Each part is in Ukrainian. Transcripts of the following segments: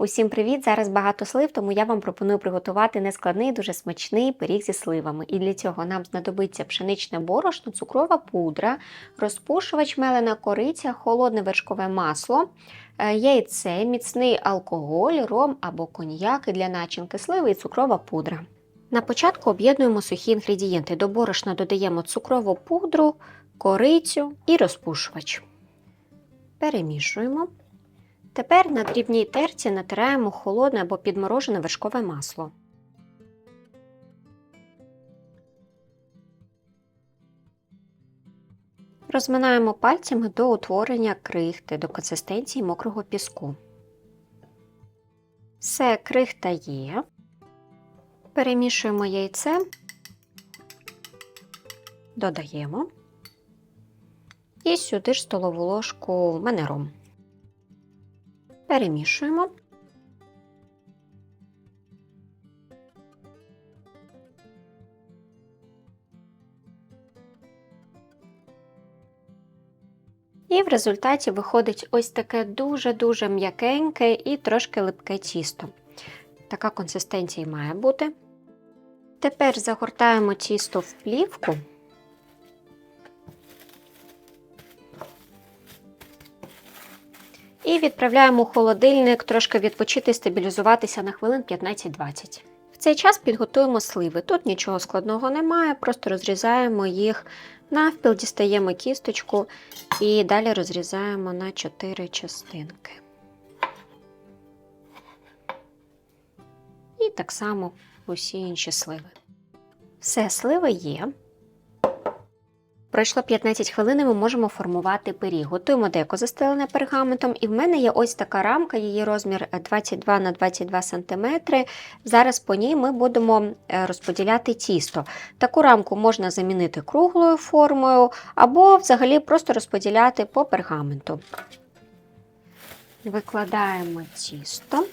Усім привіт! Зараз багато слив, тому я вам пропоную приготувати нескладний, дуже смачний пиріг зі сливами. І для цього нам знадобиться пшеничне борошно, цукрова пудра, розпушувач мелена кориця, холодне вершкове масло, е, яйце, міцний алкоголь, ром або коньяк для начинки сливи і цукрова пудра. На початку об'єднуємо сухі інгредієнти. До борошна додаємо цукрову пудру, корицю і розпушувач. Перемішуємо. Тепер на дрібній терці натираємо холодне або підморожене вершкове масло. Розминаємо пальцями до утворення крихти до консистенції мокрого піску. Все, крихта є. Перемішуємо яйце, додаємо і сюди ж столову ложку в мене ром. Перемішуємо. І в результаті виходить ось таке дуже-дуже м'якеньке і трошки липке тісто. Така консистенція має бути. Тепер загортаємо тісто в плівку. І відправляємо у холодильник трошки відпочити стабілізуватися на хвилин 15-20. В цей час підготуємо сливи. Тут нічого складного немає, просто розрізаємо їх навпіл, дістаємо кісточку і далі розрізаємо на 4 частинки. І так само усі інші сливи. Все, сливи є. Пройшло 15 хвилин, і ми можемо формувати пиріг. Готуємо деко застелене пергаментом, і в мене є ось така рамка, її розмір 22 на 22 см. Зараз по ній ми будемо е, розподіляти тісто. Таку рамку можна замінити круглою формою, або взагалі просто розподіляти по пергаменту. Викладаємо тісто.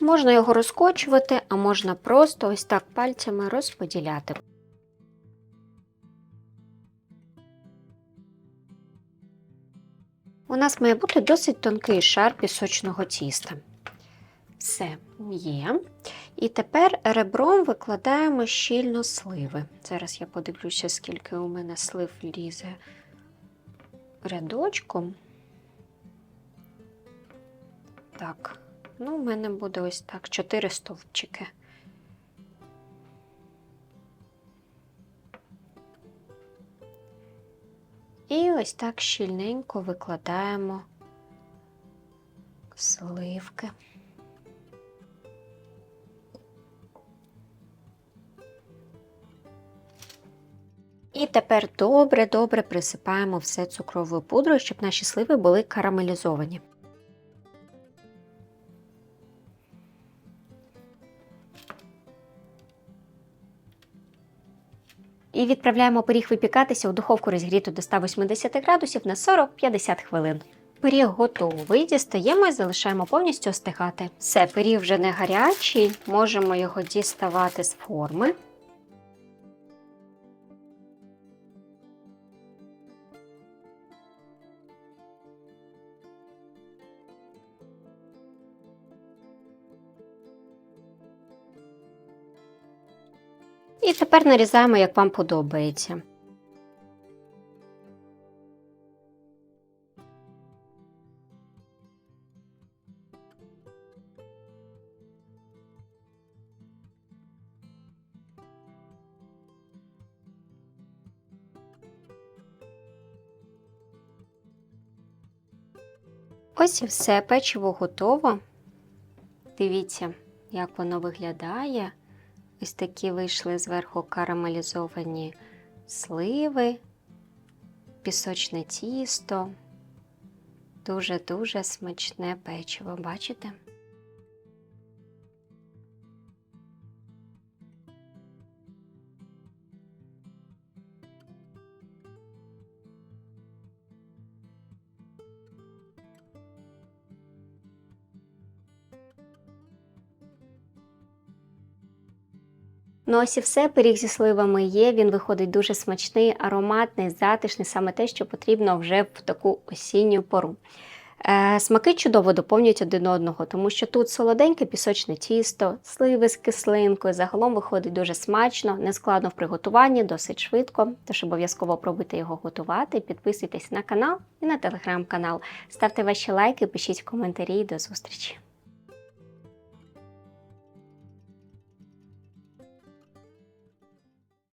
Можна його розкочувати, а можна просто ось так пальцями розподіляти. У нас має бути досить тонкий шар пісочного тіста. Все є. І тепер ребром викладаємо щільно сливи. Зараз я подивлюся, скільки у мене слив лізе рядочком. Так, ну, у мене буде ось так: 4 стовпчики. І ось так щільненько викладаємо сливки. І тепер добре-добре присипаємо все цукровою пудрою, щоб наші сливи були карамелізовані. І відправляємо пиріг випікатися у духовку розгріту до 180 градусів на 40-50 хвилин. Пиріг готовий, дістаємо і залишаємо повністю остигати. Все, пиріг вже не гарячий, можемо його діставати з форми. І тепер нарізаємо, як вам подобається. Ось і все, печиво готово. Дивіться, як воно виглядає. Ось такі вийшли зверху карамелізовані сливи, пісочне тісто. Дуже-дуже смачне печиво, бачите? Ну ось і все, пиріг зі сливами є. Він виходить дуже смачний, ароматний, затишний, саме те, що потрібно вже в таку осінню пору. Е, Смаки чудово доповнюють один одного, тому що тут солоденьке пісочне тісто, сливи з кислинкою. Загалом виходить дуже смачно, нескладно в приготуванні, досить швидко. Тож обов'язково пробуйте його готувати. Підписуйтесь на канал і на телеграм-канал. Ставте ваші лайки, пишіть коментарі. До зустрічі!